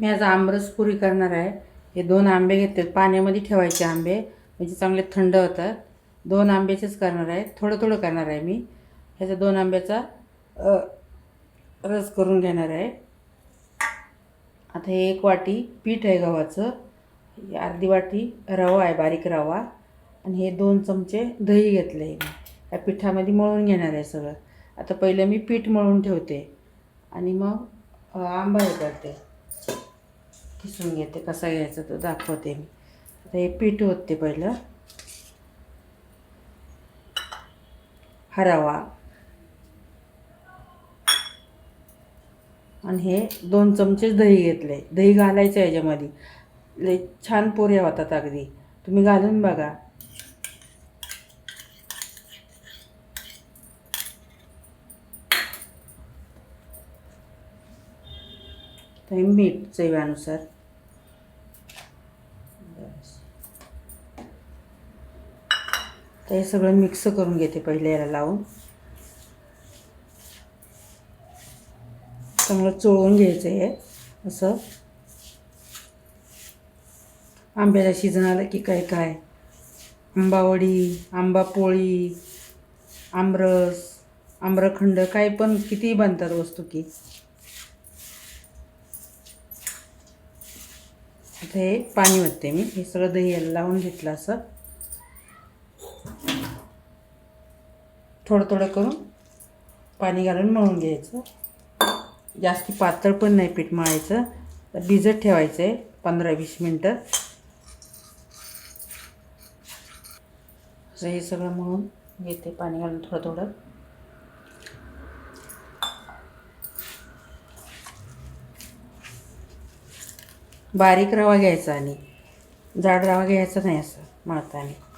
मी आज आमरस पुरी करणार आहे. हे दोन आंबे घेतले पाण्यामध्ये ठेवायचे आंबे. म्हणजे चांगले थंड होतात. दोन आंब्याचेच करणार आहे. थोडं थोडं करणार आहे मी. ह्याचा दोन आंब्याचा रस करून घेणार आहे. आता हे एक वाटी पीठ आहे गव्हाचं. अर्धी वाटी रवा आहे बारीक रवा. आणि हे दोन चमचे दही घेतले आहे मी. या पिठामध्ये मळून घेणार आहे सगळं. आता पहिलं मी पीठ मळून ठेवते. आणि मग आंबा हे करते. किसून घेते कसा घ्यायचा तो दाखवते मी. आता हे पीठ होते पहिलं. हरावा. आणि हे दोन चमचे दही घेतले. दही घालायचं याच्यामध्ये. लय छान पोऱ्या होतात अगदी. तुम्ही घालून बघा. मीठ चव्यानुसार बस. तर हे सगळं मिक्स करून घेते पहिले याला लावून. चांगलं चोळून घ्यायचं हे असं. आंब्याला सीझन आलं की काय काय? आंबावडी आंबा पोळी आमरस आम्रखंड काय पण कितीही बनतात वस्तू की. आता हे पाणी वाटते मी. हे सगळं दही याला लावून घेतलं असं. थोडं थोडं करून पाणी घालून मळून घ्यायचं. जास्ती पातळ पण नाही पीठ मळायचं. तर भिजत ठेवायचं आहे पंधरा वीस मिनटं. असं हे सगळं मळून घेते पाणी घालून थोडं थोडं. बारीक रवा घ्यायचा आणि जाड रवा घ्यायचा नाही असं मळताना.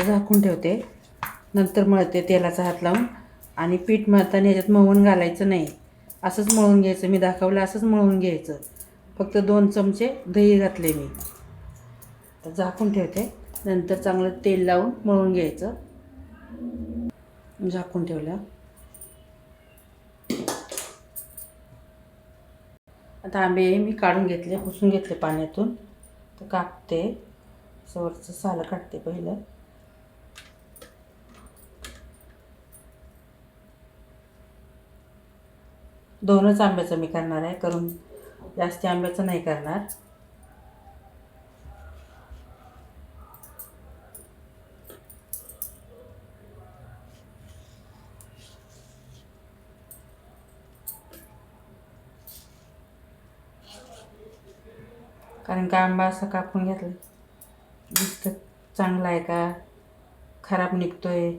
आता झाकून ठेवते. नंतर मळते तेलाचा हात लावून. आणि पीठ मळताना ह्याच्यात मळून घालायचं नाही. असंच मळून घ्यायचं. मी दाखवलं असंच मळून घ्यायचं. फक्त दोन चमचे दही घातले मी. तर झाकून ठेवते. नंतर चांगलं तेल लावून मळून घ्यायचं. झाकून ठेवलं. आता आंबे मी काढून घेतले पुसून घेतले पाण्यातून. तर कापते. सवरचं सालं काढते पहिलं. दोनच आंब्याचं मी करणार आहे करून जास्ती आंब्याचं नाही करणार. कारण का आंबा असा कापून घेतला? दिसतं चांगला आहे का? खराब निघतो आहे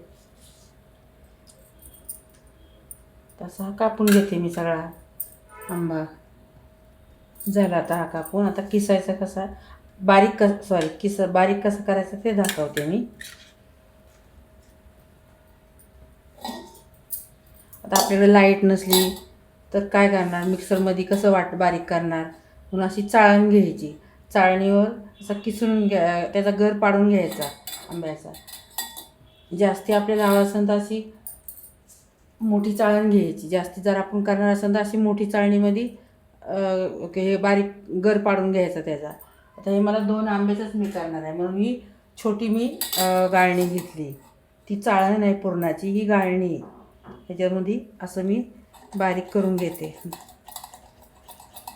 असा हा कापून घेते मी सगळा आंबा. झाला आता हा कापून. आता किसायचा कसा बारीक कस सॉरी किस बारीक कसं करायचं ते दाखवते मी. आता आपल्याकडे लाइट नसली तर काय करणार? मिक्सरमध्ये कसं वाट बारीक करणार? म्हणून अशी चाळण घ्यायची. चाळणीवर असं किसून घ्या त्याचा गर पाडून घ्यायचा आंब्याचा. जास्ती आपल्याला हवं असेल तर अशी मोठी चाळण घ्यायची. जास्ती जर आपण करणार असेल तर अशी मोठी चाळणीमध्ये हे बारीक गर पाडून घ्यायचा त्याचा. आता हे मला दोन आंब्याचंच मी करणार आहे. म्हणून ही छोटी मी गाळणी घेतली. ती चाळण नाही पुरणाची ही गाळणी आहे. ह्याच्यामध्ये असं मी बारीक करून घेते.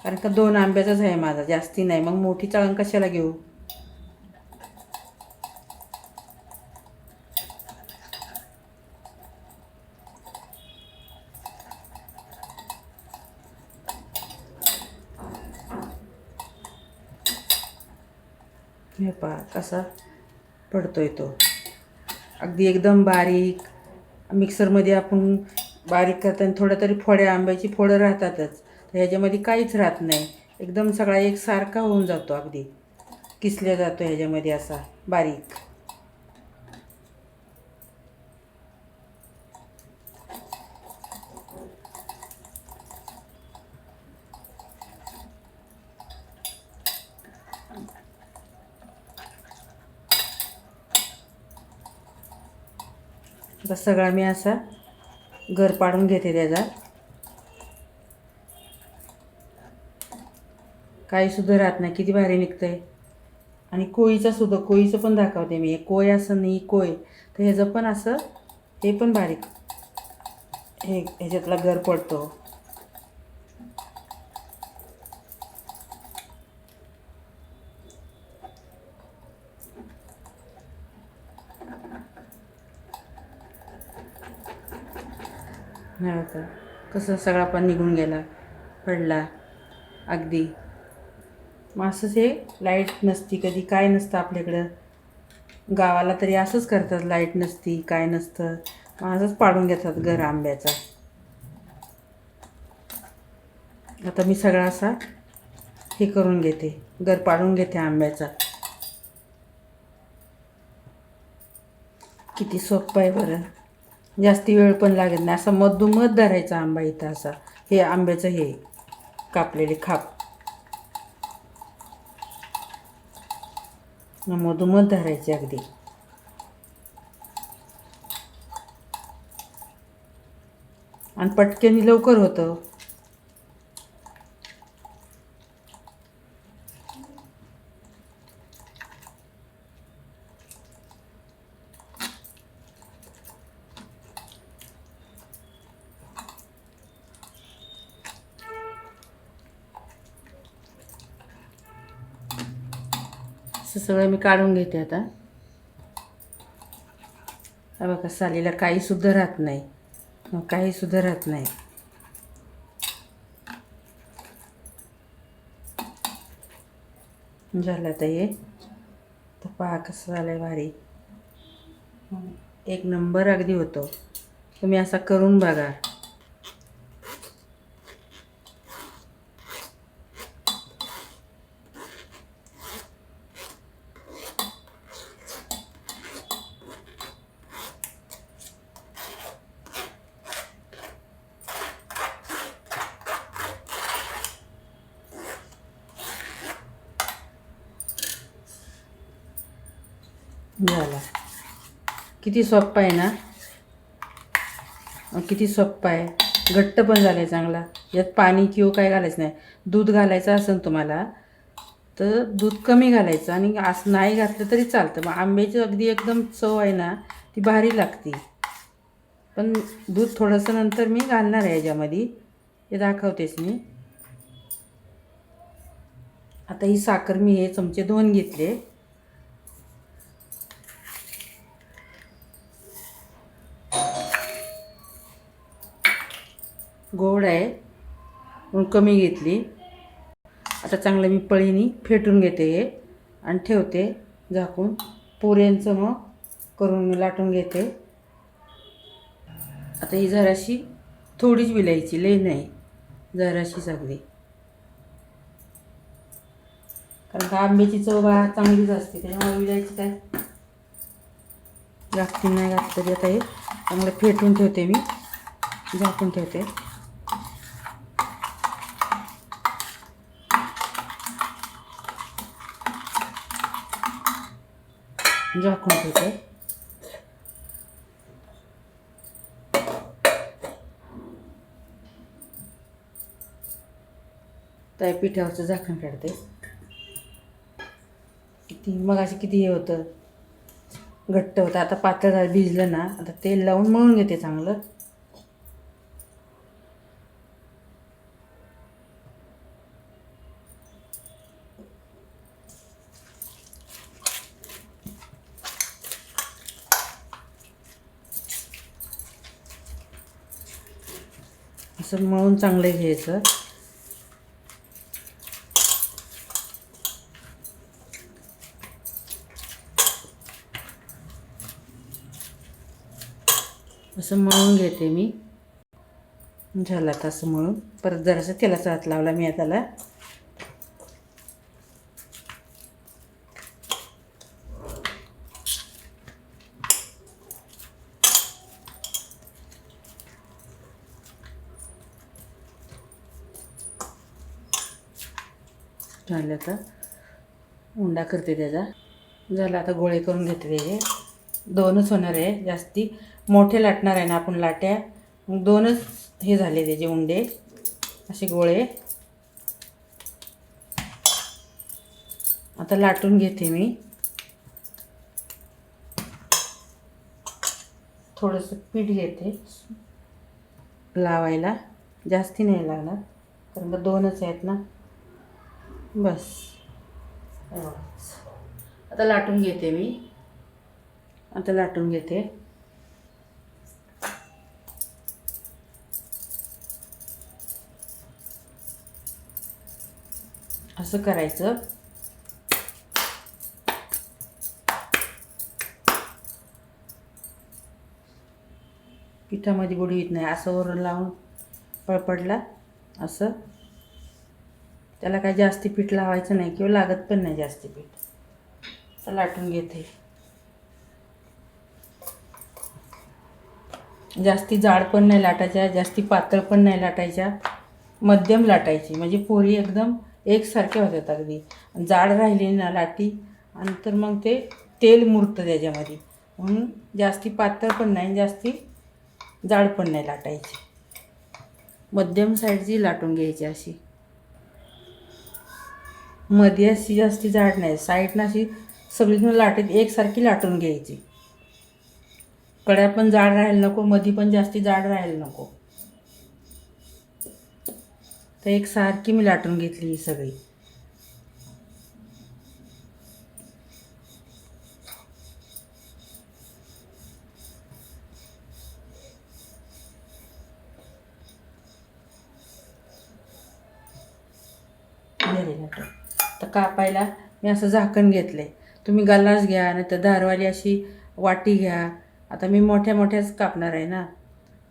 कारण का दोन आंब्याचाच आहे माझा जास्ती नाही. मग मोठी चाळण कशाला घेऊ हे पहा कसा आहे तो. अगदी एकदम बारीक मिक्सरमध्ये आपण बारीक करताना थोड्या तरी फोड्या आंब्याची फोडं राहतातच. तर ह्याच्यामध्ये काहीच राहत नाही. एकदम सगळा एकसारखा होऊन जातो अगदी. किसल्या जातो ह्याच्यामध्ये असा बारीक. आता सगळा मी असा घर पाडून घेते त्याचा. काही सुद्धा राहत नाही किती भारी निघतं आहे आणि कोळीचा सुद्धा कोळीचं पण दाखवते मी. कोय असं नाही कोय तर ह्याचं पण असं हे पण बारीक हे ह्याच्यातला घर पडतो. नाही कसं सगळा पण निघून गेला पडला अगदी. मग असंच हे लाइट नसती कधी काय नसतं आपल्याकडं. गावाला तरी असंच करतात लाइट नसती काय नसतं. मग असंच पाडून घेतात घर आंब्याचा. आता मी सगळा असा हे करून घेते घर पाडून घेते आंब्याचा. किती सोपं आहे बरं. जास्ती वेळ पण लागत नाही. असा मधोमध धरायचा आंबा इथं असा. हे आंब्याचं हे कापलेले खाप. मधोमध धरायचे अगदी. आणि पटक्याने लवकर होतं. असं सगळं मी काढून घेते आता. हा बघा सालीला काही सुद्धा राहत नाही. मग काही सुद्धा राहत नाही. झालं आता हे. तर पहा कसं झालं आहे भारी. एक नंबर अगदी होतो. तुम्ही असा करून बघा. मिळाला. किती सोप्पा आहे ना? किती सोप्पा आहे. घट्ट पण झालं आहे चांगला. यात पाणी किंवा काय घालायचं नाही. दूध घालायचं असेल तुम्हाला तर दूध कमी घालायचं आणि असं नाही घातलं तरी चालतं. मग आंब्याची अगदी एकदम चव आहे ना ती भारी लागते. पण दूध थोडंसं नंतर मी घालणार आहे याच्यामध्ये. हे दाखवतेच मी. आता ही साखर मी हे चमचे दोन घेतले. गोड आहे. म्हणून कमी घेतली. आता चांगलं मी पळीनी फेटून घेते हे. आणि ठेवते झाकून. पुऱ्यांचं मग करून मी लाटून घेते. आता ही जराशी थोडीच विलायची लई नाही. जराशीच अगदी कारण का आंब्याची चव चांगलीच असते त्याच्यामुळे विलायची काय? जास्ती नाही घातली तरी आता हे. चांगलं फेटून ठेवते मी. झाकून ठेवते. झाकून ठेवते त्या पिठावरचं झाकण काढते किती मग असे किती हे होतं घट्ट होतं आता पातळ झालं भिजलं ना आता तेल लावून मळून घेते चांगलं असं मळून चांगलं घ्यायचं. असं मळून घेते मी. झालं आता असं मळून. परत जरासं तेलाचा हात लावला मी त्याला. झालं आता उंडा करते त्याचा. झालं आता गोळे करून घेते त्याचे दोनच होणार आहे जास्ती. मोठे लाटणार आहे ना आपण लाट्या. मग दोनच हे झाले त्याचे उंडे. असे गोळे. आता लाटून घेते मी. थोडंसं पीठ घेते. लावायला. जास्ती नाही लागणार. कारण का दोनच आहेत ना. बस. आता लाटून घेते मी. आता लाटून घेते. असं करायचं. पिठामध्ये बुडी येत नाही. असं वरून लावून पळपडला. असं. त्याला काय जास्ती पीठ लावायचं नाही किंवा लागत पण नाही जास्ती पीठ. लाटून घेते. जास्ती जाड पण नाही लाटायच्या जास्ती पातळ पण नाही लाटायच्या. मध्यम लाटायची म्हणजे पोळी एकदम एकसारख्या होतात अगदी. जाड राहिली ना लाटी आणि तर मग ते तेल मुरतं त्याच्यामध्ये. म्हणून जास्ती पातळ पण नाही जास्ती जाड पण नाही लाटायची. मध्यम साईडची लाटून घ्यायची अशी. मध्ये अशी जास्ती जाड नाही. साईडनं अशी सगळीजण लाटीत एकसारखी लाटून घ्यायची. कड्या पण जाड राहायला नको मधी पण जास्ती जाड राहायला नको. तर एकसारखी मी लाटून घेतली ही सगळी. कापायला मी असं झाकण घेतलं. आहे तुम्ही गलास घ्या नाही तर धारवाली अशी वाटी घ्या. आता मी मोठ्या मोठ्याच कापणार आहे ना.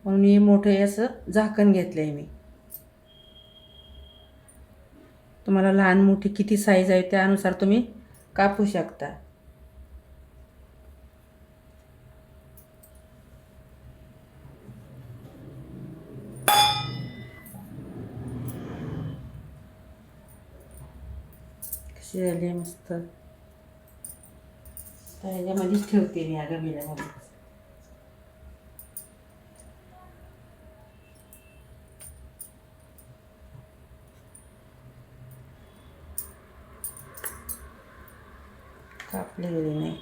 म्हणून मी मोठे असं झाकण घेतलं आहे मी. तुम्हाला लहान मोठी किती साईज आहे त्यानुसार तुम्ही कापू शकता. कशी मस्त. तर ह्याच्यामध्येच ठेवते मी अगं बिलामध्ये कापले गेले नाही.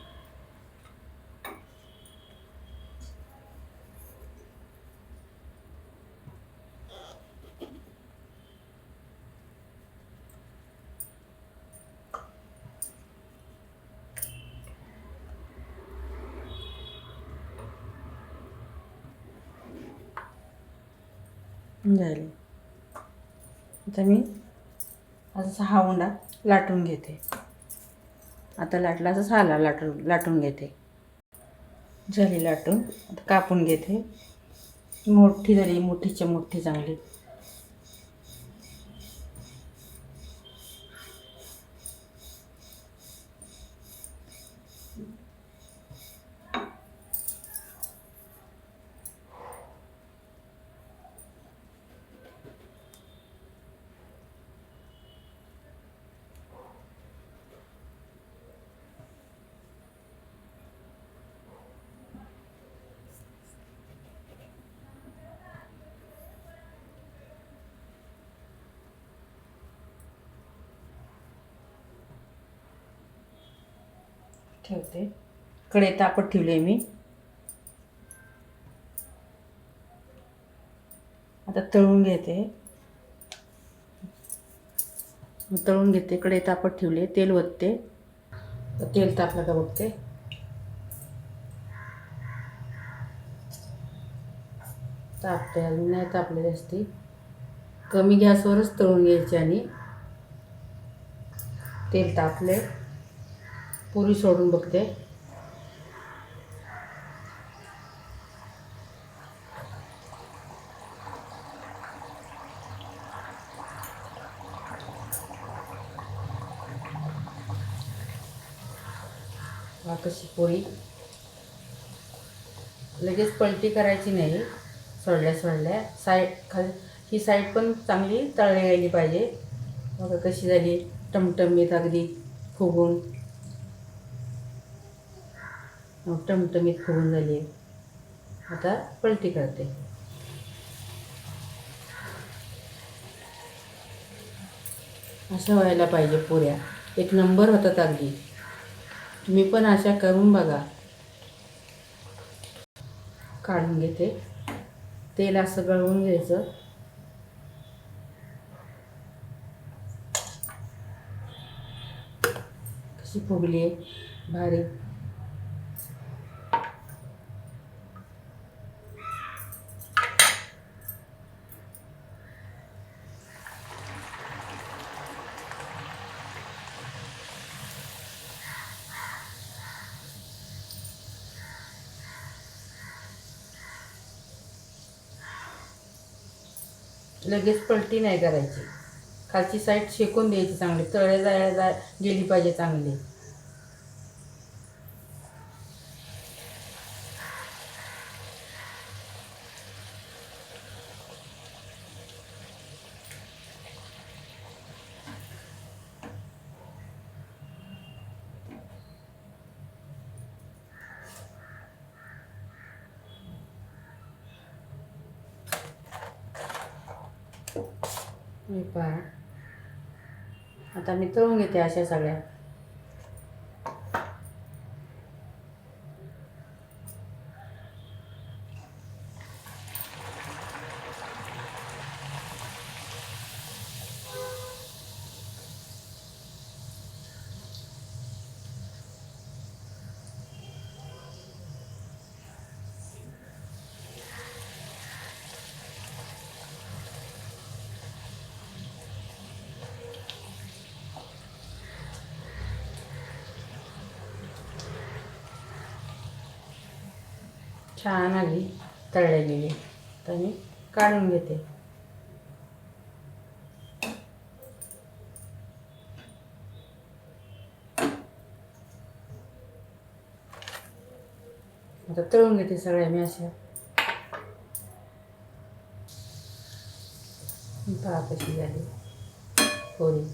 झाले आता मी असा हा उंडा लाटून घेते. आता लाटला असं सहाला लाटून लाटून घेते. झाली लाटून आता कापून घेते. मोठी झाली मोठीच्या मोठी चांगली. ठेवते. कडे तापत ठेवले मी. आता तळून घेते. तळून घेते. कडे तापत ठेवले तेल वतते तेल तापलं का बघते तापते अजून नाही तापले जास्ती. कमी गॅसवरच तळून घ्यायची आणि तेल तापले. पुरी सोडून बघते. कशी पोळी लगेच पलटी करायची नाही. सोडल्या सोडल्या. साईड खा ही साईड पण चांगली तळली गेली पाहिजे. बघा कशी झाली. टमटमीत अगदी फुगून. टमटमीत फुगून झाली. आता पलटी करते. असं व्हायला पाहिजे पुऱ्या. एक नंबर होतात अगदी. तुम्ही पण अशा करून बघा. काढून घेते. तेल असं गळवून घ्यायचं. कशी फुगली? आहे भारी. लगेच पलटी नाही करायची. खालची साईड शेकून द्यायची चांगली. तळे जायला जाय गेली पाहिजे चांगली. मी पहा. आता मी तळून घेते अशा सगळ्या. छान आली तळल्या गेली. तर मी काढून घेते. आता तळून घेते सगळ्या मी अशा. पहा कशी झाली. पोळी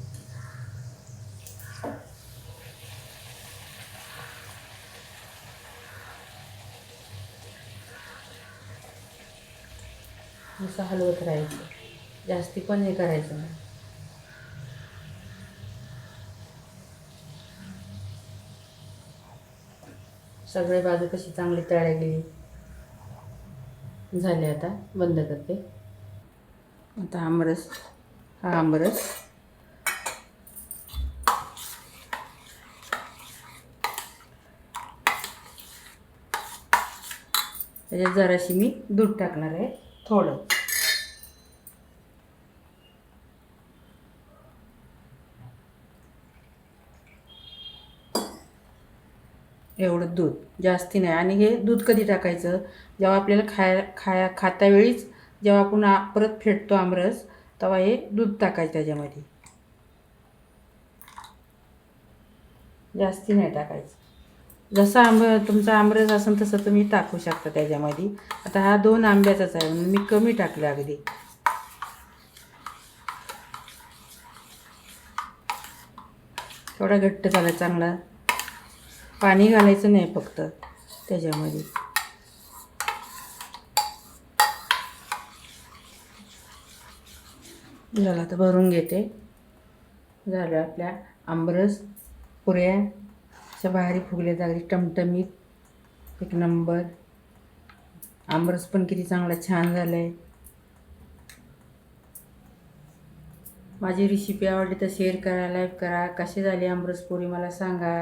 असं हलवत राहायचं. जास्ती पण हे करायचं नाही. सगळे बाजू कशी चांगली तळ्या गेली. झाले आता बंद करते. आता आमरस हा आमरस. त्याच्यात जराशी मी दूध टाकणार आहे. थोडं. एवढं दूध. जास्ती नाही. आणि हे दूध कधी टाकायचं? जेव्हा आपल्याला खाया खाया वेळीच जेव्हा आपण परत फेटतो आमरस तेव्हा हे दूध टाकायचं त्याच्यामध्ये. जास्ती नाही टाकायचं. जसं आंब तुमचा आमरस असेल तसं तुम्ही टाकू शकता त्याच्यामध्ये. आता हा दोन आंब्याचाच आहे म्हणून मी कमी टाकलं अगदी. थोडा घट्ट झाला चांगला. पाणी घालायचं नाही फक्त त्याच्यामध्ये. झालं आता भरून घेते. झालं आपल्या आंबरस पुऱ्या. अशा फुगले फुगल्या जागली टमटमीत. एक नंबर आमरस पण किती चांगला छान झाला आहे माझी रेसिपी आवडली तर शेअर करा लाईक करा. कशी झाली आमरस पोळी मला सांगा.